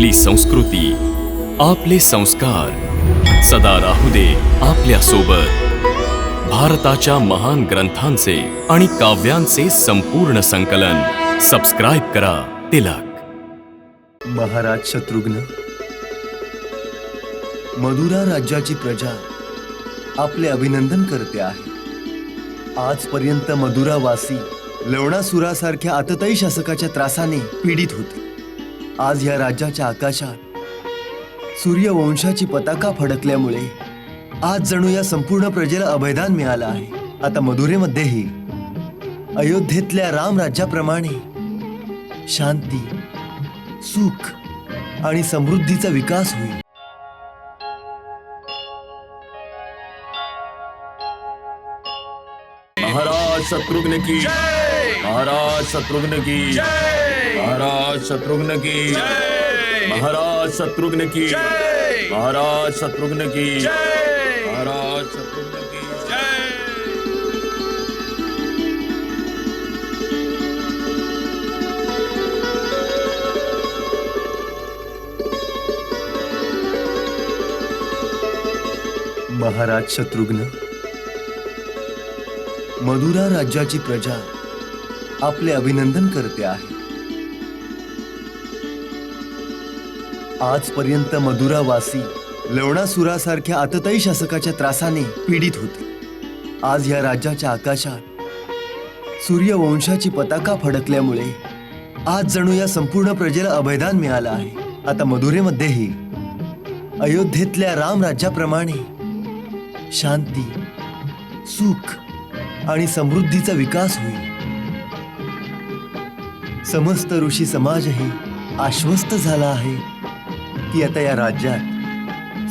आपली संस्कृती आपले संस्कार. सदा राहू दे आपल्यासोबत भारताच्या महान ग्रंथांचे आणि काव्यांचे संपूर्ण संकलन. सबस्क्राईब करा तिलक. महाराज शत्रुघ्न मधुरा राज्याची प्रजा आपले अभिनंदन करते आहे. आजपर्यंत मधुरावासी लवणासुरासारख्या आतताई शासकाच्या त्रासाने पीडित होते. आज या राज्याच्या आकाशात सूर्यवंशाची पताका फडकल्यामुळे आज जणू या संपूर्ण प्रजेला अभयदान मिळालं आहे. आता मधुरेमध्येही अयोध्येतल्या राम राज्याप्रमाणे शांती सुख आणि समृद्धीचा विकास होईल. महाराज शत्रुघ्न की महाराज शत्रुघ्न की महाराज शत्रुघ्न की। महाराज शत्रुघ्न की। महाराज शत्रुघ्न की। महाराज शत्रुघ्न की। महाराज शत्रुघ्न मधुरा राज्याची प्रजा आपले अभिनंदन करते आहे. आजपर्यंत मधुरावासी लवणासुरासारख्या आतताई शासकाच्या त्रासाने पीडित होते. आज या राज्याच्या आकाशात सूर्यवंशाची पताका फडकल्यामुळे आज जणू या संपूर्ण प्रजेला अभयदान मिळालं आहे. आता मधुरेमध्येही अयोध्येतल्या राम राज्याप्रमाणे शांती सुख आणि समृद्धीचा विकास होईल. समस्त ऋषी समाजही आश्वस्त झाला आहे. की आता या राज्यात.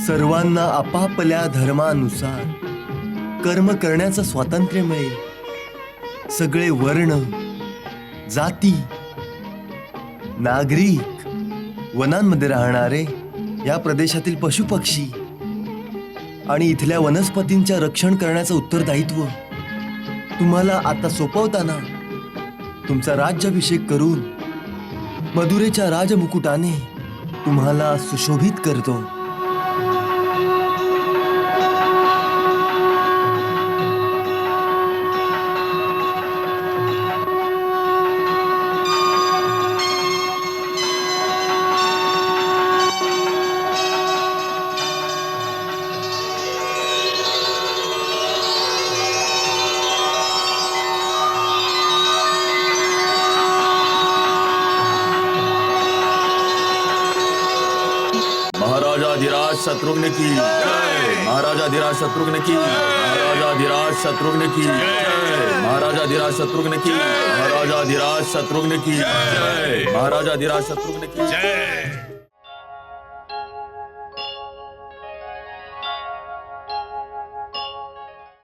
सर्वांना आपापल्या धर्मानुसार कर्म करण्याचं स्वातंत्र्य मिळेल. सगळे वर्ण जाती नागरिक वनांमध्ये राहणारे या प्रदेशातील पशुपक्षी आणि इथल्या वनस्पतींच्या रक्षण करण्याचं उत्तरदायित्व तुम्हाला आता सोपवताना तुमचा राज्याभिषेक करून मधुरेच्या राजमुकुटाने तुम्हाला सुशोभित करतो. शत्रुघ्न की। महाराजा धीराज शत्रुघ्न की। महाराजाधिराज शत्रुघ्न की। महाराजा धीराज शत्रुघ्न की। महाराजा धीराज शत्रुघ्न की। महाराजा धीराज शत्रुघ्न की।